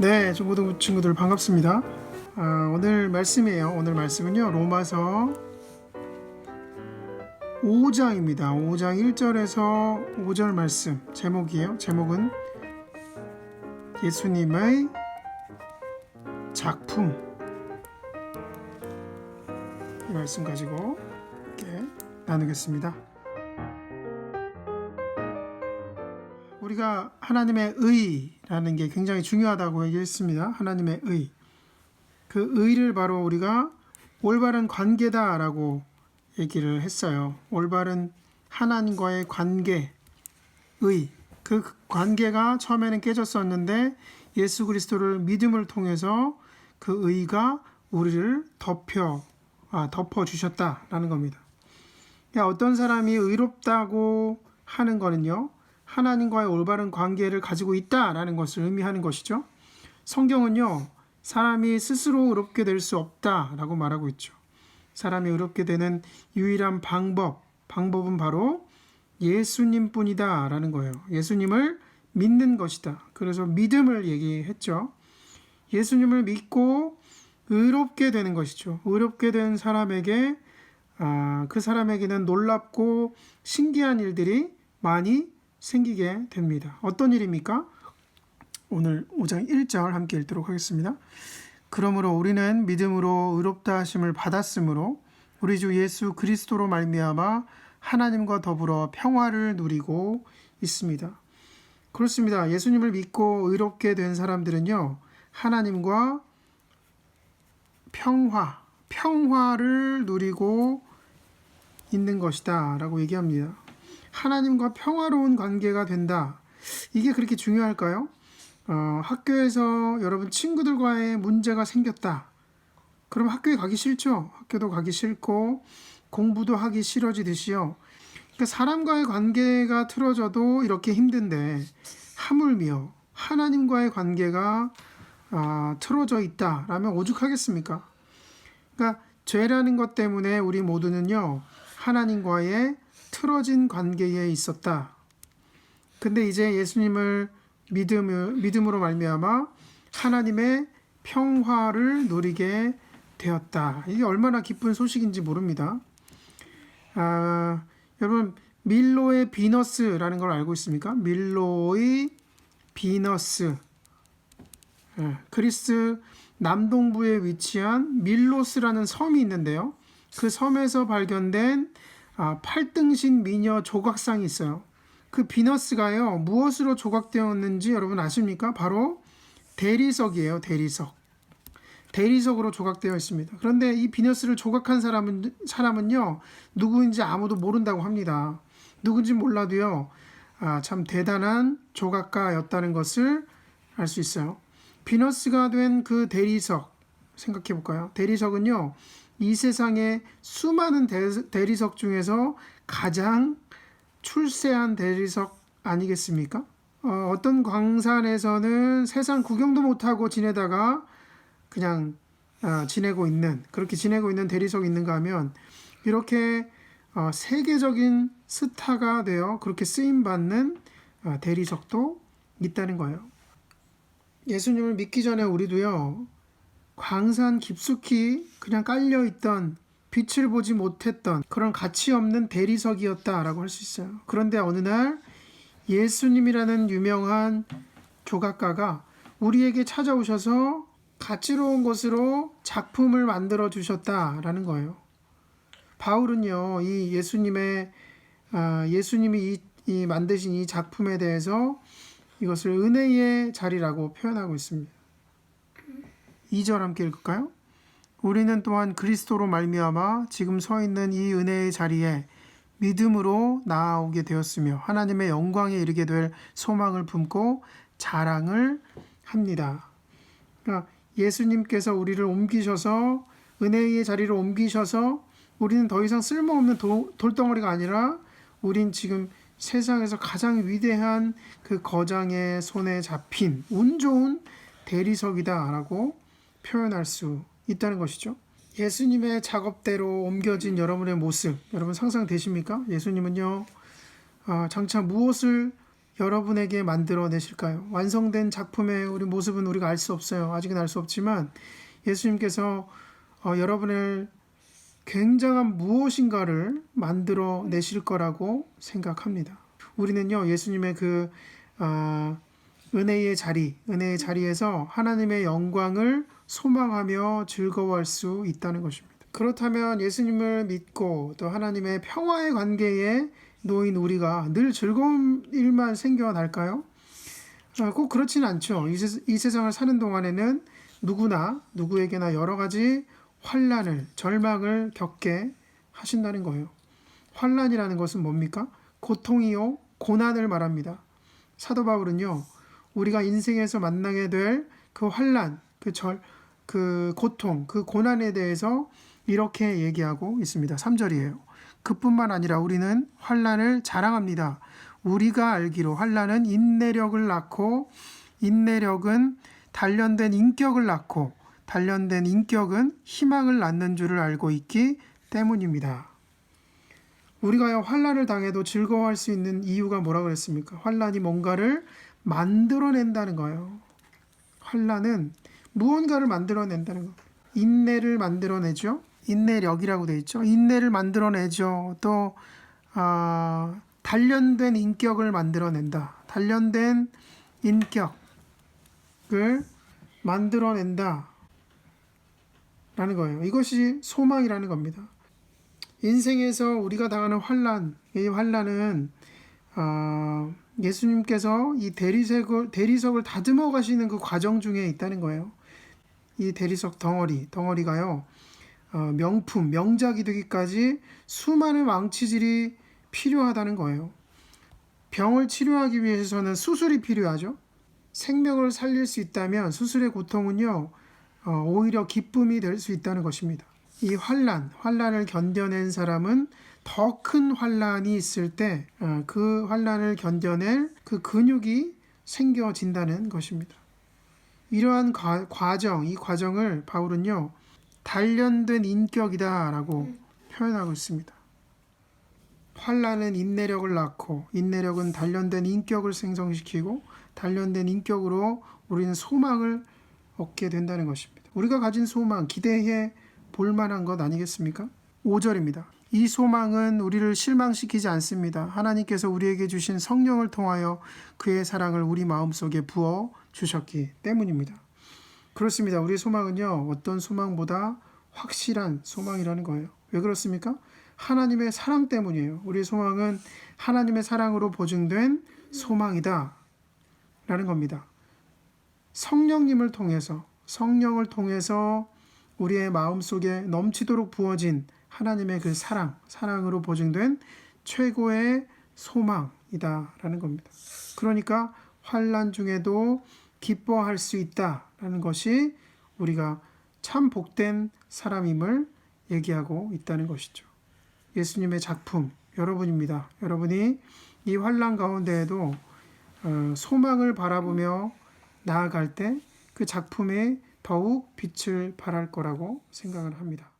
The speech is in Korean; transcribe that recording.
네, 중고등 친구들 반갑습니다. 아, 오늘 말씀이에요. 오늘 말씀은요. 로마서 5장입니다. 5장 1절에서 5절 말씀 제목이에요. 제목은 예수님의 작품 이 말씀 가지고 이렇게 나누겠습니다. 우리가 하나님의 의라는 게 굉장히 중요하다고 얘기했습니다. 하나님의 의. 그 의를 바로 우리가 올바른 관계다라고 얘기를 했어요. 올바른 하나님과의 관계, 의. 그 관계가 처음에는 깨졌었는데 예수 그리스도를 믿음을 통해서 그 의가 우리를 덮여 아, 덮어 주셨다라는 겁니다. 그러니까 어떤 사람이 의롭다고 하는 거는요. 하나님과의 올바른 관계를 가지고 있다라는 것을 의미하는 것이죠. 성경은요. 사람이 스스로 의롭게 될 수 없다라고 말하고 있죠. 사람이 의롭게 되는 유일한 방법, 방법은 바로 예수님 뿐이다라는 거예요. 예수님을 믿는 것이다. 그래서 믿음을 얘기했죠. 예수님을 믿고 의롭게 되는 것이죠. 의롭게 된 사람에게 아, 그 사람에게는 놀랍고 신기한 일들이 많이 생기게 됩니다. 어떤 일입니까? 오늘 5장 1절 함께 읽도록 하겠습니다. 그러므로 우리는 믿음으로 의롭다 하심을 받았으므로 우리 주 예수 그리스도로 말미암아 하나님과 더불어 평화를 누리고 있습니다. 그렇습니다. 예수님을 믿고 의롭게 된 사람들은요. 하나님과 평화, 평화를 누리고 있는 것이다라고 얘기합니다. 하나님과 평화로운 관계가 된다. 이게 그렇게 중요할까요? 어, 학교에서 여러분 친구들과의 문제가 생겼다. 그럼 학교에 가기 싫죠? 학교도 가기 싫고 공부도 하기 싫어지듯이요. 그러니까 사람과의 관계가 틀어져도 이렇게 힘든데 하물며 하나님과의 관계가 아, 틀어져 있다라면 오죽하겠습니까? 그러니까 죄라는 것 때문에 우리 모두는요 하나님과의 틀어진 관계에 있었다. 근데 이제 예수님을 믿음을 믿음으로 말미암아 하나님의 평화를 누리게 되었다. 이게 얼마나 기쁜 소식인지 모릅니다. 아, 여러분 밀로의 비너스라는 걸 알고 있습니까? 밀로의 비너스. 예, 그리스 남동부에 위치한 밀로스라는 섬이 있는데요. 그 섬에서 발견된 아, 8등신 미녀 조각상이 있어요. 그 비너스가요, 무엇으로 조각되었는지 여러분 아십니까? 바로 대리석이에요, 대리석. 대리석으로 조각되어 있습니다. 그런데 이 비너스를 조각한 사람은, 사람은요, 누구인지 아무도 모른다고 합니다. 누군지 몰라도요, 아, 참 대단한 조각가였다는 것을 알 수 있어요. 비너스가 된 그 대리석, 생각해 볼까요? 대리석은요, 이 세상의 수많은 대, 리석 중에서 가장 출세한 대리석 아니겠습니까? 어, 어떤 광산에서는 세상 구경도 못하고 지내다가 그냥 어, 지내고 있는 그렇게 지내고 있는 대리석이 있는가 하면 이렇게 어, 세계적인 스타가 되어 그렇게 쓰임 받는 어, 대리석도 있다는 거예요. 예수님을 믿기 전에 우리도요 광산 깊숙이 그냥 깔려 있던 빛을 보지 못했던 그런 가치 없는 대리석이었다라고 할 수 있어요. 그런데 어느 날 예수님이라는 유명한 조각가가 우리에게 찾아오셔서 가치로운 것으로 작품을 만들어 주셨다라는 거예요. 바울은요, 이 예수님의 아, 예수님이 이, 이 만드신 이 작품에 대해서 이것을 은혜의 자리라고 표현하고 있습니다. 2절 함께 읽을까요? 우리는 또한 그리스도로 말미암아 지금 서 있는 이 은혜의 자리에 믿음으로 나아오게 되었으며 하나님의 영광에 이르게 될 소망을 품고 자랑을 합니다. 그러니까 예수님께서 우리를 옮기셔서 은혜의 자리로 옮기셔서 우리는 더 이상 쓸모없는 도, 돌덩어리가 아니라 우린 지금 세상에서 가장 위대한 그 거장의 손에 잡힌 운 좋은 대리석이다라고 표현할 수 있다는 것이죠. 예수님의 작업대로 옮겨진 여러분의 모습, 여러분 상상되십니까? 예수님은요, 아, 장차 무엇을 여러분에게 만들어내실까요? 완성된 작품의 우리 모습은 우리가 알 수 없어요. 아직은 알 수 없지만 예수님께서 어, 여러분을 굉장한 무엇인가를 만들어 내실 거라고 생각합니다. 우리는요 예수님의 그 아, 은혜의 자리, 은혜의 자리에서 하나님의 영광을 소망하며 즐거워할 수 있다는 것입니다. 그렇다면 예수님을 믿고 또 하나님의 평화의 관계에 놓인 우리가 늘 즐거운 일만 생겨날까요? 아, 꼭 그렇지는 않죠. 이, 세, 이 세상을 사는 동안에는 누구나 누구에게나 여러 가지 환란을 절망을 겪게 하신다는 거예요. 환란이라는 것은 뭡니까? 고통이요 고난을 말합니다. 사도 바울은요 우리가 인생에서 만나게 될 그 환란, 그 절, 그 고통, 그 고난에 대해서 이렇게 얘기하고 있습니다. 3절이에요. 그뿐만 아니라 우리는 환란을 자랑합니다. 우리가 알기로 환란은 인내력을 낳고 인내력은 단련된 인격을 낳고 단련된 인격은 희망을 낳는 줄을 알고 있기 때문입니다. 우리가 환란을 당해도 즐거워할 수 있는 이유가 뭐라 그랬습니까? 환란이 뭔가를 만들어낸다는 거예요. 환란은 무언가를 만들어낸다는 거. 인내를 만들어내죠. 인내력이라고 돼 있죠. 인내를 만들어내죠. 또 아, 단련된 인격을 만들어낸다. 단련된 인격을 만들어낸다. 라는 거예요. 이것이 소망이라는 겁니다. 인생에서 우리가 당하는 환란, 이 환란은 아, 예수님께서 이 대리석을 대리석을 다듬어 가시는 그 과정 중에 있다는 거예요. 이 대리석 덩어리, 덩어리가요. 어, 명품, 명작이 되기까지 수많은 왕치질이 필요하다는 거예요. 병을 치료하기 위해서는 수술이 필요하죠. 생명을 살릴 수 있다면 수술의 고통은요, 어, 오히려 기쁨이 될 수 있다는 것입니다. 이 환란, 환란을 견뎌낸 사람은 더 큰 환란이 있을 때 그 환란을 견뎌낼 그 근육이 생겨진다는 것입니다. 이러한 과, 과정, 이 과정을 바울은요 단련된 인격이다라고 표현하고 있습니다. 환란은 인내력을 낳고 인내력은 단련된 인격을 생성시키고 단련된 인격으로 우리는 소망을 얻게 된다는 것입니다. 우리가 가진 소망 기대해 볼 만한 것 아니겠습니까? 5절입니다. 이 소망은 우리를 실망시키지 않습니다. 하나님께서 우리에게 주신 성령을 통하여 그의 사랑을 우리 마음속에 부어 주셨기 때문입니다. 그렇습니다. 우리의 소망은요, 어떤 소망보다 확실한 소망이라는 거예요. 왜 그렇습니까? 하나님의 사랑 때문이에요. 우리의 소망은 하나님의 사랑으로 보증된 소망이다. 라는 겁니다. 성령님을 통해서, 성령을 통해서 우리의 마음 속에 넘치도록 부어진 하나님의 그 사랑, 사랑으로 보증된 최고의 소망이다라는 겁니다. 그러니까 환란 중에도 기뻐할 수 있다라는 것이 우리가 참 복된 사람임을 얘기하고 있다는 것이죠. 예수님의 작품 여러분입니다. 여러분이 이 환란 가운데에도 어, 소망을 바라보며 나아갈 때 그 작품에 더욱 빛을 발할 거라고 생각을 합니다.